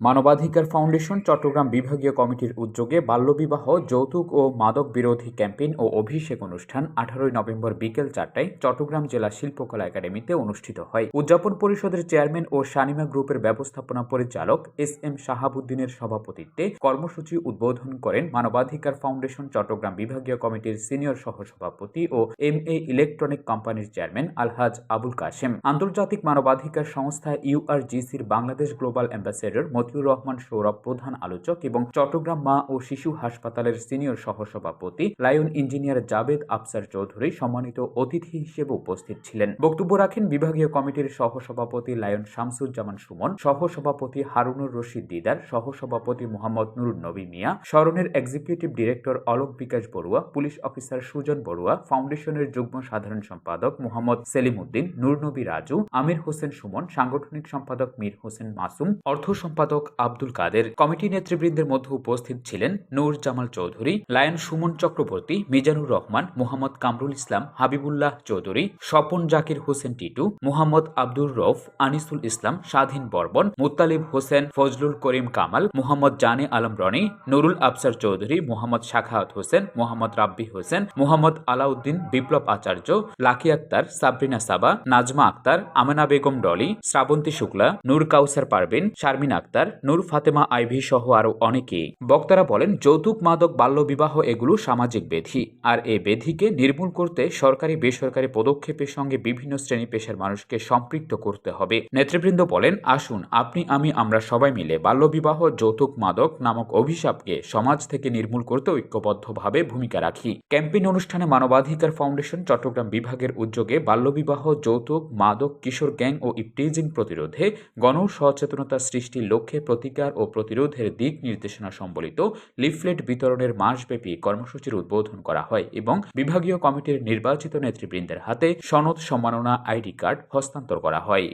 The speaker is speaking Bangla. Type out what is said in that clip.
মানবাধিকার ফাউন্ডেশন চট্টগ্রাম বিভাগীয় কমিটির উদ্যোগে বাল্যবিবাহ, যৌতুক ও মাদক বিরোধী ক্যাম্পেইন ও অভিষেক অনুষ্ঠান আঠারোই নভেম্বর বিকেল চারটায় চট্টগ্রাম জেলা শিল্পকলা একাডেমিতে অনুষ্ঠিত হয়। উদযাপন পরিষদের চেয়ারম্যান ও শানিমা গ্রুপের ব্যবস্থাপনা পরিচালক এস এম শাহাবুদ্দিনের সভাপতিত্বে কর্মসূচি উদ্বোধন করেন মানবাধিকার ফাউন্ডেশন চট্টগ্রাম বিভাগীয় কমিটির সিনিয়র সহসভাপতি ও এম এ ইলেকট্রনিক কোম্পানির চেয়ারম্যান আলহাজ আবুল কাশেম। আন্তর্জাতিক মানবাধিকার সংস্থা ইউআরজিসির বাংলাদেশ গ্লোবাল অ্যাম্বাসেডর মতিউর রহমান সৌরভ প্রধান আলোচক এবং চট্টগ্রাম মা ও শিশু হাসপাতালের সিনিয়র সহসভাপতি লায়ন ইঞ্জিনিয়ার জাবেদ আফসার চৌধুরী সম্মানিত অতিথি হিসেবে উপস্থিত ছিলেন। বক্তব্য রাখেন বিভাগীয় কমিটির সহসভাপতি লায়ন শামসুজ্জামান সুমন, সহসভাপতি হারুনুর রশিদ দিদার, সহসভাপতি মোহাম্মদ নুরুন নবী মিয়া, স্মরণের executive director Alok Bikash Barua, police officer Sujan Barua, ফাউন্ডেশনের যুগ্ম সাধারণ সম্পাদক মোহাম্মদ সেলিম উদ্দিন নূরনবী রাজু, আমির হোসেন সুমন, সাংগঠনিক সম্পাদক মীর হোসেন মাসুম, অর্থ সম্পাদক আব্দুল কাদের, কমিটি নেতৃবৃন্দের মধ্যে উপস্থিত ছিলেন নূর জামাল চৌধুরী, লায়ন সুমন চক্রবর্তী, মিজানুর রহমান, মোহাম্মদ কামরুল ইসলাম, হাবিবুল্লাহ চৌধুরী, স্বপন জাকির হোসেন টিটু, মোহাম্মদ আব্দুর রৌফ আনিসুল ইসলাম, স্বাধীন বর্বন মুত্তালিব হোসেন, ফজলুল করিম কামাল, মোহাম্মদ জানে আলম রনি, নুরুল আফসার চৌধুরী, মোহাম্মদ শাখাওয়াত হোসেন, মোহাম্মদ রাব্বি হোসেন, মোহাম্মদ আলাউদ্দিন বিপ্লব আচার্য, লাকি আক্তার, সাবরিনা সাবা, নাজমা আক্তার, আমেনা বেগম ডলি, শ্রাবন্তী শুক্লা, নূর কাউসার পারভিন, শারমিন আক্তার নূর ফাতেমা আইভি সহ আরও অনেকে। বক্তারা বলেন, যৌতুক, মাদক বাল্যবিবাহ এগুলো সামাজিক বেধি। আর এই বেধিকে নির্মূল করতে সরকারি, বেসরকারি পদক্ষেপের সঙ্গে বিভিন্ন শ্রেণি পেশার মানুষকে সম্পৃক্ত করতে হবে। নেতৃবৃন্দ বলেন, আসুন, আপনি, আমি, আমরা সবাই মিলে বাল্যবিবাহ যৌতুক, মাদক নামক অভিশাপকে সমাজ থেকে নির্মূল করতে ঐক্যবদ্ধভাবে ভূমিকা রাখি। ক্যাম্পেইন অনুষ্ঠানে মানবাধিকার ফাউন্ডেশন, চট্টগ্রাম বিভাগের উদ্যোগে বাল্যবিবাহ যৌতুক, মাদক, কিশোর গ্যাং ও ইপটিজিং প্রতিরোধে গণ সচেতনতা সৃষ্টির লক্ষ্যে প্রতিকার ও প্রতিরোধের দিক নির্দেশনা সম্বলিত লিফলেট বিতরণের মাসব্যাপী কর্মসূচির উদ্বোধন করা হয় এবং বিভাগীয় কমিটির নির্বাচিত নেতৃবৃন্দের হাতে সনদ সম্মাননা আইডি কার্ড হস্তান্তর করা হয়।